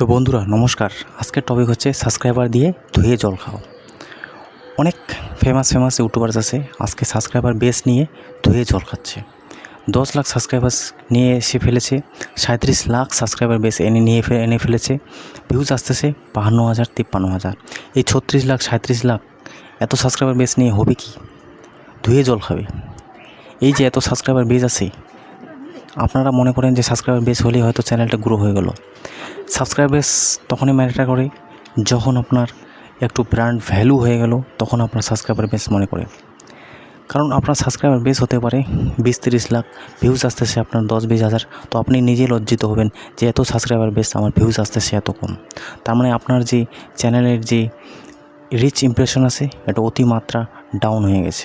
তো বন্ধুরা, নমস্কার। আজকের টপিক হচ্ছে সাবস্ক্রাইবার দিয়ে ধুয়ে জল খাও অনেক ফেমাস ফেমাস ইউটিউবার্স আছে, আজকে সাবস্ক্রাইবার বেস নিয়ে ধুয়ে জল খাচ্ছে। দশ লাখ সাবস্ক্রাইবার্স নিয়ে এসে ফেলেছে, সাঁত্রিশ লাখ সাবস্ক্রাইবার বেস এনে নিয়ে এনে ফেলেছে ভিউজ আসতেছে বাহান্ন হাজার, তিপ্পান্ন হাজার। এই ছত্রিশ লাখ, সাঁত্রিশ লাখ, এত সাবস্ক্রাইবার বেস নিয়ে হবে কি? ধুয়ে জল খাবে। এই যে এত সাবস্ক্রাইবার বেস আছে, আপনারা মনে করেন যে সাবস্ক্রাইবার বেস হলেই হয়তো চ্যানেলটা গ্রো হয়ে গেল। সাবস্ক্রাইবার্স তখনই ম্যাটার করে, যখন আপনার একটু ব্র্যান্ড ভ্যালু হয়ে গেল, তখন আপনার সাবস্ক্রাইবার বেস মনে করে। কারণ আপনার সাবস্ক্রাইবার বেস হতে পারে বিশ তিরিশ লাখ ভিউজ আসতেছে আপনার দশ বিশ হাজার। তো আপনি নিজেই লজ্জিত হবেন যে এত সাবস্ক্রাইবার বেস আমার ভিউজ আসতেছে এত কম। তার মানে আপনার যে চ্যানেলের যে রিচ ইমপ্রেশন আছে, এটা অতিমাত্রা ডাউন হয়ে গেছে।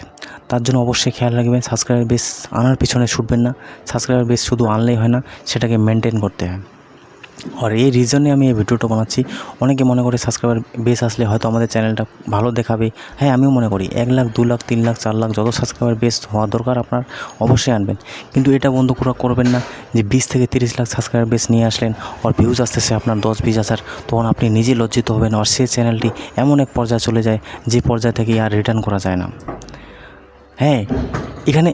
তার জন্য অবশ্যই খেয়াল রাখবেন সাবস্ক্রাইবার বেস আনার পিছনে ছুটবেন না। সাবস্ক্রাইবার বেস শুধু আনলেই হয় না, সেটাকে মেনটেন করতে হয়। আর এই রিজনে আমি এই ভিডিওটা বানাচ্ছি। অনেকে মনে করে সাবস্ক্রাইবার বেস আসলে হয়তো আমাদের চ্যানেলটা ভালো দেখাবে। হ্যাঁ আমিও মনে করি, এক লাখ, দু লাখ, তিন লাখ, চার লাখ যত সাবস্ক্রাইবার বেস হওয়া দরকার আপনার অবশ্যই আনবেন। কিন্তু এটা বন্ধ করা করবেন না যে বিশ থেকে তিরিশ লাখ সাবস্ক্রাইবার বেস নিয়ে আসলেন আর ভিউজ আসতেছে আপনার দশ, বিশ হাজার, তখন আপনি নিজে লজ্জিত হবেন আর সেই চ্যানেলটি এমন এক পর্যায়ে চলে যায় যে পর্যায় থেকে আর রিটার্ন করা যায় না। হ্যাঁ এখানে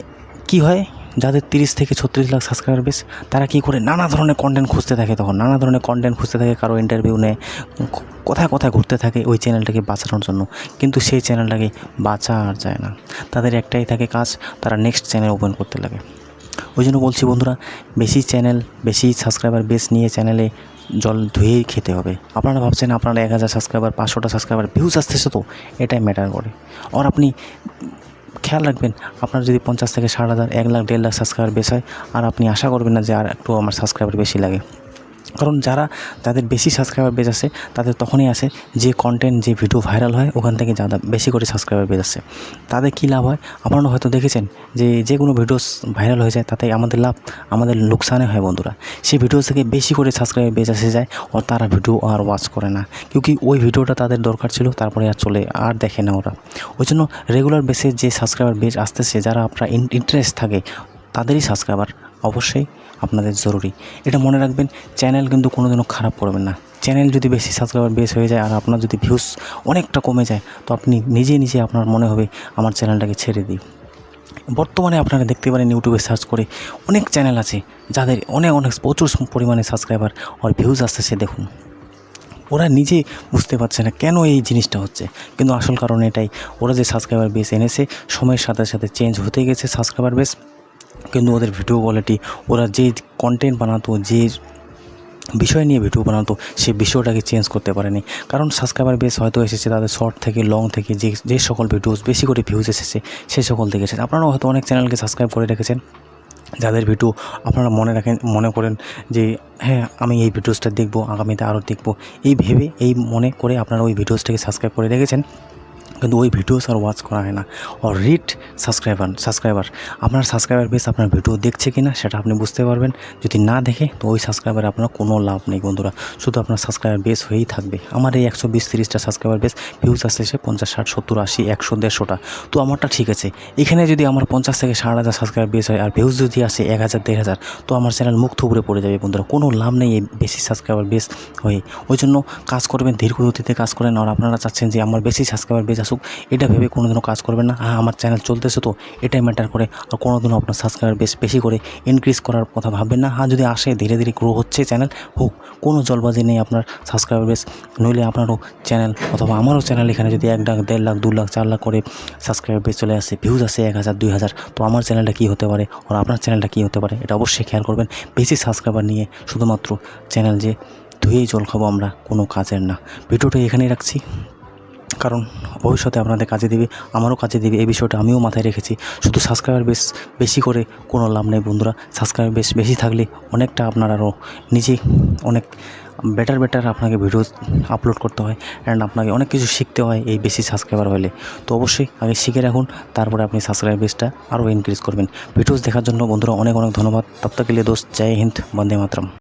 কি হয়? যাদের তিরিশ থেকে ছত্রিশ লাখ সাবস্ক্রাইবার বেশ তারা কী করে নানা ধরনের কন্টেন্ট খুঁজতে থাকে তখন? নানা ধরনের কন্টেন্ট খুঁজতে থাকে, কারও ইন্টারভিউ নেয়, কোথায় কোথায় ঘুরতে থাকে ওই চ্যানেলটাকে বাঁচানোর জন্য। কিন্তু সেই চ্যানেলটাকে বাঁচা আর যায় না। তাদের একটাই থাকে কাজ, তারা নেক্সট চ্যানেল ওপেন করতে লাগে। ওই জন্য বলছি বন্ধুরা, বেশি চ্যানেল বেশি সাবস্ক্রাইবার বেস নিয়ে চ্যানেলে জল ধুয়েই খেতে হবে। আপনারা ভাবছেন আপনারা এক হাজার সাবস্ক্রাইবার পাঁচশোটা সাবস্ক্রাইবার ভিউজ আসতেছে তো? এটাই ম্যাটার করে। আর আপনি খেয়াল রাখবেন, আপনার যদি পঞ্চাশ থেকে ষাট হাজার, এক লাখ, দেড় লাখ সাবস্ক্রাইবার বেশ হয়, আর আপনি আশা করবেন না যে আর একটু আমার সাবস্ক্রাইবার বেশি লাগে। কারণ যারা তাদের বেশি সাবস্ক্রাইবার বেজ আসে তাদের তখনই আসে যে কন্টেন্ট যে ভিডিও ভাইরাল হয়, ওখান থেকে যারা বেশি করে সাবস্ক্রাইবার বেজ আসে তাদের কী লাভ হয়? আপনারা হয়তো দেখেছেন যে যে কোনো ভিডিওস ভাইরাল হয়ে যায়, তাতে আমাদের লাভ, আমাদের লোকসানে হয় বন্ধুরা। সেই ভিডিও থেকে বেশি করে সাবস্ক্রাইবার বেজ আসে যায়, ও তারা ভিডিও আর ওয়াচ করে না। কিউকি ওই ভিডিওটা তাদের দরকার ছিল? তারপরে আর চলে, আর দেখে না ওরা। ওই জন্য রেগুলার বেসে যে সাবস্ক্রাইবার বেজ আসতেছে, যারা আপনার ইন্টারেস্ট থাকে, তাদেরই সাবস্ক্রাইবার অবশ্যই আপনাদের জরুরি। এটা মনে রাখবেন চ্যানেল কিন্তু কোনোদিনও খারাপ করবেন না। চ্যানেল যদি বেশি সাবস্ক্রাইবার বেস হয়ে যায় আর আপনার যদি ভিউস অনেকটা কমে যায়, তো আপনি নিজে নিজে আপনার মনে হবে আমার চ্যানেলটাকে ছেড়ে দিই। বর্তমানে আপনারা দেখতে পারেন ইউটিউবে সার্চ করে অনেক চ্যানেল আছে, যাদের অনেক অনেক প্রচুর পরিমাণে সাবস্ক্রাইবার আর ভিউজ আসতেছে, দেখুন। ওরা নিজে বুঝতে পারছে না কেন এই জিনিসটা হচ্ছে। কিন্তু আসল কারণ এটাই, ওরা যে সাবস্ক্রাইবার বেস এনেছে, সময়ের সাথে সাথে চেঞ্জ হতে গেছে সাবস্ক্রাইবার বেস কিন্তু ওদের ভিডিও কোয়ালিটি ওরা যে কন্টেন্ট বানাতো, যে বিষয় নিয়ে ভিডিও বানাতো, সে বিষয়টাকে চেঞ্জ করতে পারেনি। কারণ সাবস্ক্রাইবার বেস হয়তো এসেছে তাদের শর্ট থেকে লং থেকে, যে যে সকল ভিডিওস বেশি করে ভিউজ এসেছে, সে সকল থেকে এসেছে। আপনারাও হয়তো অনেক চ্যানেলকে সাবস্ক্রাইব করে রেখেছেন, যাদের ভিডিও আপনারা মনে রাখেন, মনে করেন যে হ্যাঁ আমি এই ভিডিওসটা দেখব, আগামীতে আরও দেখব। এই ভেবে, এই মনে করে আপনারা ওই ভিডিওসটাকে সাবস্ক্রাইব করে রেখেছেন। কিন্তু ওই ভিডিওস আর ওয়াচ করা হয় না। আর রিড সাবস্ক্রাইবার সাবস্ক্রাইবার আপনার সাবস্ক্রাইবার বেস আপনার ভিডিও দেখছে কি না সেটা আপনি বুঝতে পারবেন। যদি না দেখে, তো ওই সাবস্ক্রাইবার আপনার কোনো লাভ নেই বন্ধুরা। শুধু আপনার সাবস্ক্রাইবার বেস হয়েই থাকবে। আমার এই একশো বিশ তিরিশটা সাবস্ক্রাইবার বেস ভিউজ আসতেছে পঞ্চাশ ষাট, সত্তর, আশি, একশো, দেড়শোটা। তো আমারটা ঠিক আছে। এখানে যদি আমার পঞ্চাশ থেকে ষাট হাজার সাবস্ক্রাইবার বেস হয় আর ভিউজ যদি আসে এক হাজার, দেড় হাজার, তো আমার চ্যানেল মুখ থুবড়ে পড়ে যাবে বন্ধুরা। কোনো লাভ নেই এই বেশি সাবস্ক্রাইবার বেস হয়ে। ওই জন্য কাজ করবেন ধীর গতিতে কাজ করেন। আর আপনারা চাচ্ছেন যে আমার বেশি সাবস্ক্রাইবার বেস আসুক এটা ভেবে কোনোদিনও কাজ করবেন না। হ্যাঁ আমার চ্যানেল চলতেছে তো, এটাই ম্যাটার করে। আর কোনোদিনও আপনার সাবস্ক্রাইবার বেশ বেশি করে ইনক্রিজ করার কথা ভাববেন না। হ্যাঁ যদি আসে, ধীরে ধীরে গ্রো হচ্ছে চ্যানেল হোক, কোনো জলবাজি নেই আপনার সাবস্ক্রাইবার বেশ নইলে আপনারও চ্যানেল অথবা আমারও চ্যানেল এখানে যদি এক লাখ, দেড় লাখ, দু লাখ, চার লাখ করে সাবস্ক্রাইবার বেশ চলে আসে ভিউজ আসে এক হাজার, দুই হাজার, তো আমার চ্যানেলটা কী হতে পারে? আর আপনার চ্যানেলটা কী হতে পারে? এটা অবশ্যই খেয়াল করবেন। বেশি সাবস্ক্রাইবার নিয়ে শুধুমাত্র চ্যানেল যে ধুয়েই জল খাব আমরা, কোনো কাজের না। ভিডিওটা এখানেই রাখছি। কারণ ভবিষ্যতে আপনাদের কাজে দেবে, আমারও কাজে দেবে, এই বিষয়টা আমিও মাথায় রেখেছি। শুধু সাবস্ক্রাইবার বেশ বেশি করে কোনো লাভ নেই বন্ধুরা। সাবস্ক্রাইবার বেশ বেশি থাকলে অনেকটা আপনার আরও নিজে অনেক বেটার বেটার আপনাকে ভিডিও আপলোড করতে হয় অ্যান্ড আপনাকে অনেক কিছু শিখতে হয় এই বেশি সাবস্ক্রাইবার হলে। তো অবশ্যই আগে শিখে রাখুন, তারপরে আপনি সাবস্ক্রাইব বেসটা আরও ইনক্রিজ করবেন। ভিডিওস দেখার জন্য বন্ধুরা অনেক অনেক ধন্যবাদ। তপ্তাকিলে দোস্ত, জয় হিন্দ, বন্দে মাতরম।